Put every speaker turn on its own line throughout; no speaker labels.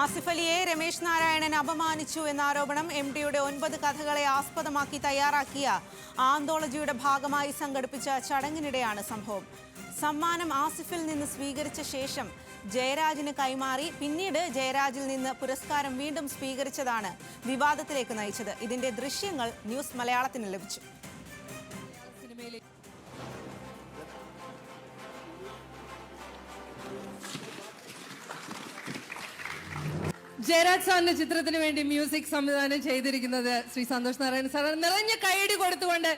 ആസിഫ് അലിയെ രമേശ് നാരായണൻ അപമാനിച്ചു എന്ന ആരോപണം എം ഡിയുടെ ഒൻപത് കഥകളെ ആസ്പദമാക്കി തയ്യാറാക്കിയ ആന്തോളജിയുടെ ഭാഗമായി സംഘടിപ്പിച്ച ചടങ്ങിനിടെയാണ് സംഭവം. സമ്മാനം ആസിഫിൽ നിന്ന് സ്വീകരിച്ച ശേഷം ജയരാജിന് കൈമാറി പിന്നീട് ജയരാജിൽ നിന്ന് പുരസ്കാരം വീണ്ടും സ്വീകരിച്ചതാണ് വിവാദത്തിലേക്ക് നയിച്ചത്. ഇതിന്റെ ദൃശ്യങ്ങൾ ന്യൂസ് മലയാളത്തിന് ലഭിച്ചു.
ജയരാജ് സാറിന്റെ ചിത്രത്തിന് വേണ്ടി മ്യൂസിക് സംവിധാനം ചെയ്തിരിക്കുന്നത് ശ്രീ സന്തോഷ് നാരായണൻ സാർ. നിറഞ്ഞ കൈയടി കൊടുത്തുകൊണ്ട്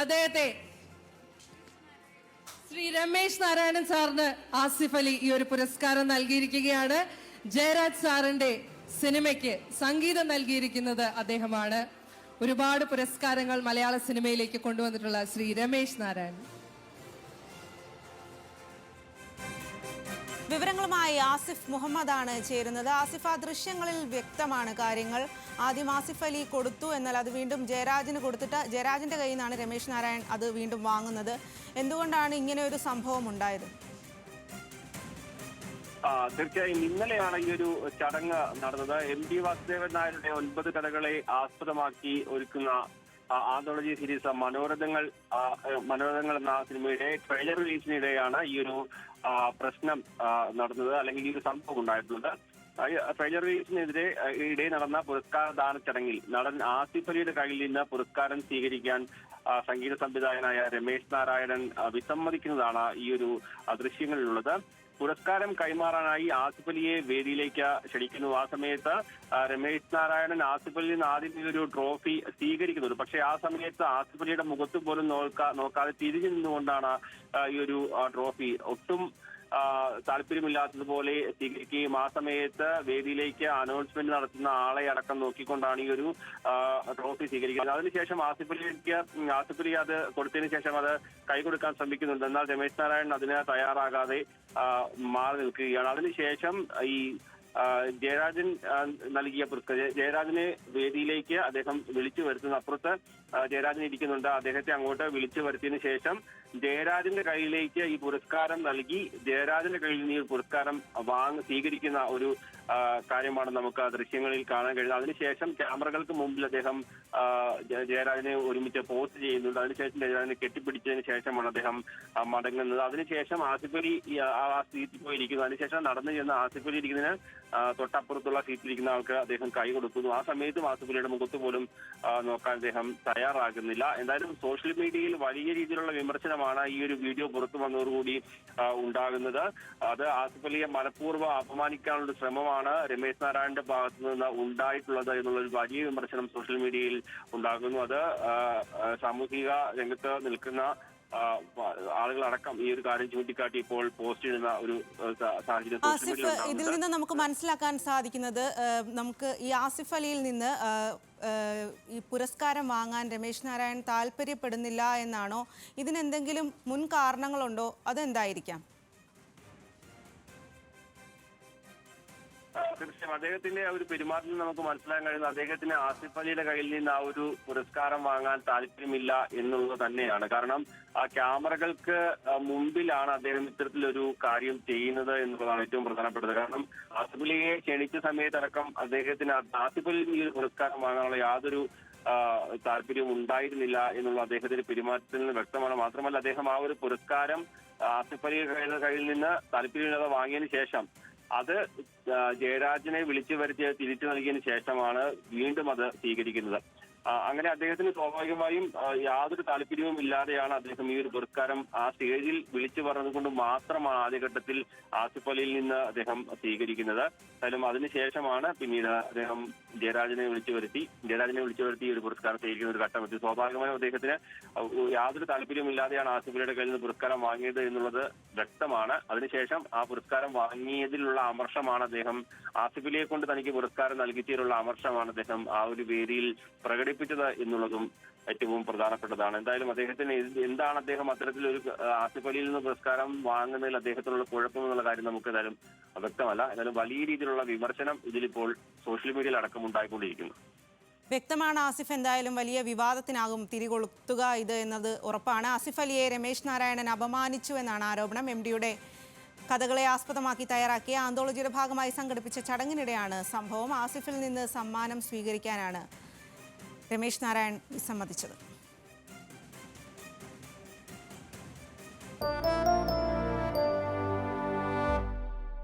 അദ്ദേഹത്തെ ശ്രീ രമേശ് നാരായണൻ സാറിന് ആസിഫ് അലി ഈ ഒരു പുരസ്കാരം നൽകിയിരിക്കുകയാണ്. ജയരാജ് സാറിന്റെ സിനിമയ്ക്ക് സംഗീതം നൽകിയിരിക്കുന്നത് അദ്ദേഹമാണ്. ഒരുപാട് പുരസ്കാരങ്ങൾ മലയാള സിനിമയിലേക്ക് കൊണ്ടുവന്നിട്ടുള്ള ശ്രീ രമേശ് നാരായണൻ.
വിവരങ്ങളുമായി ആസിഫ് മുഹമ്മദാണ് ചേരുന്നത്. ആസിഫ് ആ ദൃശ്യങ്ങളിൽ വ്യക്തമാണ് കാര്യങ്ങൾ. ആദ്യം ആസിഫ് അലി കൊടുത്തു എന്നാൽ അത് വീണ്ടും ജയരാജിന് കൊടുത്തിട്ട് ജയരാജിന്റെ കയ്യിൽ നിന്നാണ് രമേശ് നാരായൺ അത് വീണ്ടും വാങ്ങുന്നത്. എന്തുകൊണ്ടാണ് ഇങ്ങനെ ഒരു സംഭവം ഉണ്ടായത്?
തീർച്ചയായും ഇന്നലെയാണ് ഈ ഒരു ചടങ്ങ് നടന്നത്. എം ടി വാസുദേവൻ നായരുടെ ഒൻപത് കഥകളെ ആസ്പദമാക്കി ഒരുക്കുന്ന ആന്തോളജി സീരീസ് മനോരഥങ്ങൾ മനോരഥങ്ങൾ എന്ന സിനിമയുടെ ട്രെയിലർ റിലീസിനിടെയാണ് ഈ ഒരു പ്രശ്നം നടന്നത് അല്ലെങ്കിൽ ഈ ഒരു സംഭവം ഉണ്ടായിട്ടുള്ളത് റിലീസിനെതിരെ ഇടെ നടന്ന പുരസ്കാരദാന ചടങ്ങിൽ നടൻ ആസിഫ് അലിയുടെ കയ്യിൽ നിന്ന് പുരസ്കാരം സ്വീകരിക്കാൻ സംഗീത സംവിധായകനായ രമേശ് നാരായണൻ വിസമ്മതിക്കുന്നതാണ് ഈ ഒരു ദൃശ്യങ്ങളിലുള്ളത് പുരസ്കാരം കൈമാറാനായി ആസിഫ് അലിയെ വേദിയിലേക്ക് ക്ഷണിക്കുന്നു. ആ സമയത്ത് രമേശ് നാരായണൻ ആസിഫ് അലിയിൽ നിന്ന് ആദ്യം ഒരു ട്രോഫി സ്വീകരിക്കുന്നത്. പക്ഷേ ആ സമയത്ത് ആസിഫ് അലിയുടെ മുഖത്ത് പോലും നോക്കാ നോക്കാതെ തിരിഞ്ഞു നിന്നുകൊണ്ടാണ് ഈ ഒരു ട്രോഫി. ഒട്ടും താല്പര്യമില്ലാത്തതുപോലെ സ്വീകരിക്കുകയും ആ സമയത്ത് വേദിയിലേക്ക് അനൗൺസ്മെന്റ് നടത്തുന്ന ആളെ അടക്കം നോക്കിക്കൊണ്ടാണ് ഈ ഒരു ട്രോഫി സ്വീകരിക്കുന്നത്. അതിനുശേഷം ആസിഫ് അലിക്ക് ആസിഫ് അലി അത് കൊടുത്തതിന് ശേഷം അത് കൈ കൊടുക്കാൻ ശ്രമിക്കുന്നുണ്ട്. എന്നാൽ രമേശ് നാരായണൻ അതിന് തയ്യാറാകാതെ മാറി നിൽക്കുകയാണ്. അതിനുശേഷം ഈ ജയരാജൻ നൽകിയ പുരസ്കാരം ജയരാജനെ വേദിയിലേക്ക് അദ്ദേഹം വിളിച്ചു വരുത്തുന്ന. അപ്പുറത്ത് ജയരാജൻ ഇരിക്കുന്നുണ്ട്. അദ്ദേഹത്തെ അങ്ങോട്ട് വിളിച്ചു വരുത്തിയതിനു ശേഷം ജയരാജന്റെ കയ്യിലേക്ക് ഈ പുരസ്കാരം നൽകി. ജയരാജന്റെ കയ്യിൽ നിന്ന് ഈ പുരസ്കാരം വാങ്ങി സ്വീകരിക്കുന്ന ഒരു കാര്യമാണ് നമുക്ക് ദൃശ്യങ്ങളിൽ കാണാൻ കഴിയുന്നത്. അതിനുശേഷം ക്യാമറകൾക്ക് മുമ്പിൽ അദ്ദേഹം ജയരാജനെ ഒരുമിച്ച് പോസ്റ്റ് ചെയ്യുന്നുണ്ട്. അതിനുശേഷം ജയരാജനെ കെട്ടിപ്പിടിച്ചതിന് ശേഷമാണ് അദ്ദേഹം മടങ്ങുന്നത് അതിനുശേഷം ആസിഫലി ആ സീറ്റിൽ പോയിരിക്കുന്നു. അതിനുശേഷം നടന്നു ചെന്ന് ആസിഫലി ഇരിക്കുന്നതിന് തൊട്ടപ്പുറത്തുള്ള സീറ്റിലിരിക്കുന്ന ആൾക്ക് അദ്ദേഹം കൈ കൊടുക്കുന്നു. ആ സമയത്തും ആസിഫലിയുടെ മുഖത്ത് പോലും നോക്കാൻ അദ്ദേഹം തയ്യാറാകുന്നില്ല. എന്തായാലും സോഷ്യൽ മീഡിയയിൽ വലിയ രീതിയിലുള്ള വിമർശനമാണ് ഈ ഒരു വീഡിയോ പുറത്തു വന്നതോടുകൂടി ഉണ്ടാകുന്നത്. അത് ആസിഫ് അലിയെ മനഃപൂർവം അപമാനിക്കാനുള്ള ശ്രമമാണ് രമേശ് നാരായണന്റെ ഭാഗത്തു നിന്ന് ഉണ്ടായിട്ടുള്ളത് എന്നുള്ള ഒരു വലിയ വിമർശനം സോഷ്യൽ മീഡിയയിൽ ഉണ്ടാകുന്നു. അത് സാമൂഹിക രംഗത്ത് നിൽക്കുന്ന ആളുകളടക്കം ഈ ഒരു കാര്യം ചൂണ്ടിക്കാട്ടി ഇപ്പോൾ പോസ്റ്റ് ചെയ്യുന്ന ഒരു സാഹചര്യം
ആസിഫ് ഇതിൽ നിന്ന് നമുക്ക് മനസ്സിലാക്കാൻ സാധിക്കുന്നത് നമുക്ക് ഈ ആസിഫ് അലിയിൽ നിന്ന് ഈ പുരസ്കാരം വാങ്ങാൻ രമേശ് നാരായൺ താല്പര്യപ്പെടുന്നില്ല എന്നാണോ? ഇതിനെന്തെങ്കിലും മുൻ കാരണങ്ങളുണ്ടോ അതെന്തായിരിക്കാം?
തീർച്ചയായും. അദ്ദേഹത്തിന്റെ ആ ഒരു പെരുമാറ്റത്തിൽ നമുക്ക് മനസ്സിലാക്കാൻ കഴിയുന്നത് അദ്ദേഹത്തിന് ആസിഫ് അലിയുടെ കയ്യിൽ നിന്ന് ആ ഒരു പുരസ്കാരം വാങ്ങാൻ താല്പര്യമില്ല എന്നുള്ളത് തന്നെയാണ്. കാരണം ആ ക്യാമറകൾക്ക് മുമ്പിലാണ് അദ്ദേഹം ഇത്തരത്തിലൊരു കാര്യം ചെയ്യുന്നത് എന്നുള്ളതാണ് ഏറ്റവും പ്രധാനപ്പെട്ടത്. കാരണം ആസിഫ് അലിയെ ക്ഷണിച്ച സമയത്തടക്കം അദ്ദേഹത്തിന് ആസിഫ് അലിയിൽ ഈ ഒരു പുരസ്കാരം വാങ്ങാനുള്ള യാതൊരു താല്പര്യം ഉണ്ടായിരുന്നില്ല എന്നുള്ള അദ്ദേഹത്തിന്റെ പെരുമാറ്റത്തിൽ നിന്ന് വ്യക്തമാണ്. മാത്രമല്ല അദ്ദേഹം ആ ഒരു പുരസ്കാരം ആസിഫ് അലിയുടെ കയ്യിൽ നിന്ന് താല്പര്യമില്ലാതെ വാങ്ങിയതിനു ശേഷം അത് ജയരാജനെ വിളിച്ചു വരുത്തി തിരിച്ചു നൽകിയതിനു ശേഷമാണ് വീണ്ടും അത് സ്വീകരിക്കുന്നത്. അങ്ങനെ അദ്ദേഹത്തിന് സ്വാഭാവികമായും യാതൊരു താല്പര്യവും ഇല്ലാതെയാണ് അദ്ദേഹം ഈ ഒരു പുരസ്കാരം ആ സ്റ്റേജിൽ വിളിച്ചു പറഞ്ഞതുകൊണ്ട് മാത്രമാണ് ആദ്യഘട്ടത്തിൽ ആസിഫ് അലിയിൽ നിന്ന് അദ്ദേഹം സ്വീകരിക്കുന്നത്. എന്തായാലും അതിനുശേഷമാണ് പിന്നീട് അദ്ദേഹം ജയരാജനെ വിളിച്ചു വരുത്തി ജയരാജനെ വിളിച്ചു വരുത്തി ഒരു പുരസ്കാരം സ്വീകരിക്കുന്ന ഒരു ഘട്ടം എത്തി. സ്വാഭാവികമായും അദ്ദേഹത്തിന് യാതൊരു താല്പര്യവും ഇല്ലാതെയാണ് ആസിഫ് അലിയുടെ കയ്യിൽ നിന്ന് പുരസ്കാരം വാങ്ങിയത് എന്നുള്ളത് വ്യക്തമാണ്. അതിനുശേഷം ആ പുരസ്കാരം വാങ്ങിയതിലുള്ള അമർഷമാണ് അദ്ദേഹം ആസിഫ് അലിയെ കൊണ്ട് തനിക്ക് പുരസ്കാരം നൽകിച്ചതിലുള്ള അമർഷമാണ് അദ്ദേഹം ആ ഒരു വേദിയിൽ പ്രകടിപ്പിച്ചത് എന്നുള്ളതും ഏറ്റവും പ്രധാനപ്പെട്ടതാണ്. എന്തായാലും അദ്ദേഹത്തിന് എന്താണ് അദ്ദേഹം അത്തരത്തിൽ ഒരു ആസിഫലിയിൽ നിന്ന് പുരസ്കാരം വാങ്ങുന്നതിൽ അദ്ദേഹത്തിനുള്ള കുഴപ്പം എന്നുള്ള കാര്യം നമുക്ക് എന്തായാലും വ്യക്തമല്ല. എന്നാലും വലിയ രീതിയിലുള്ള വിമർശനം ഇതിലിപ്പോൾ സോഷ്യൽ മീഡിയയിൽ അടക്കം ഉണ്ടായിക്കൊണ്ടിരിക്കുന്നു.
വ്യക്തമാണ് ആസിഫ് എന്തായാലും വലിയ വിവാദത്തിനാകും തിരികൊളുത്തുക ഇത് എന്നത് ഉറപ്പാണ്. ആസിഫ് അലിയെ രമേശ് നാരായണൻ അപമാനിച്ചു എന്നാണ് ആരോപണം. എം ഡിയുടെ കഥകളെ ആസ്പദമാക്കി തയ്യാറാക്കിയ ആന്തോളജിയുടെ ഭാഗമായി സംഘടിപ്പിച്ച ചടങ്ങിനിടെയാണ് സംഭവം. ആസിഫിൽ നിന്ന് സമ്മാനം സ്വീകരിക്കാനാണ് രമേശ് നാരായൺ വിസമ്മതിച്ചത്